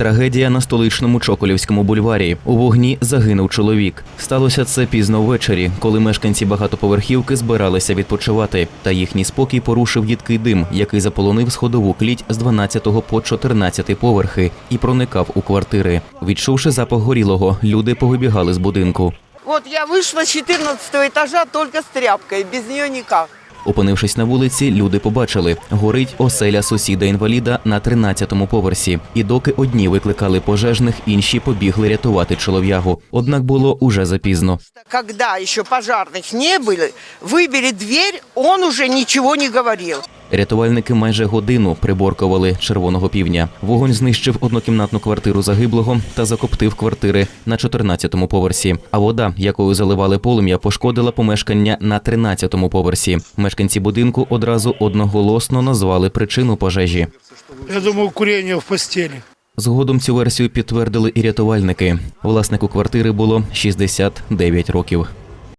Трагедія на столичному Чоколівському бульварі. У вогні загинув чоловік. Сталося це пізно ввечері, коли мешканці багатоповерхівки збиралися відпочивати. Та їхній спокій порушив їдкий дим, який заполонив сходову кліть з 12 по 14 поверхи і проникав у квартири. Відчувши запах горілого, люди повибігали з будинку. Вот я вышла с 14 этажа только с тряпкой, без нее никак. Опинившись на вулиці, люди побачили горить оселя сусіда-інваліда на 13-му поверсі. І доки одні викликали пожежних, інші побігли рятувати чолов'ягу. Однак було уже запізно. Когда еще пожарных не было, выбили дверь, он уже ничего не говорил. Рятувальники майже годину приборкували червоного півня. Вогонь знищив однокімнатну квартиру загиблого та закоптив квартири на 14-му поверсі. А вода, якою заливали полум'я, пошкодила помешкання на 13-му поверсі. Мешканці будинку одразу одноголосно назвали причину пожежі. Я думаю, курение в постели. Згодом цю версію підтвердили і рятувальники. Власнику квартири було 69 років.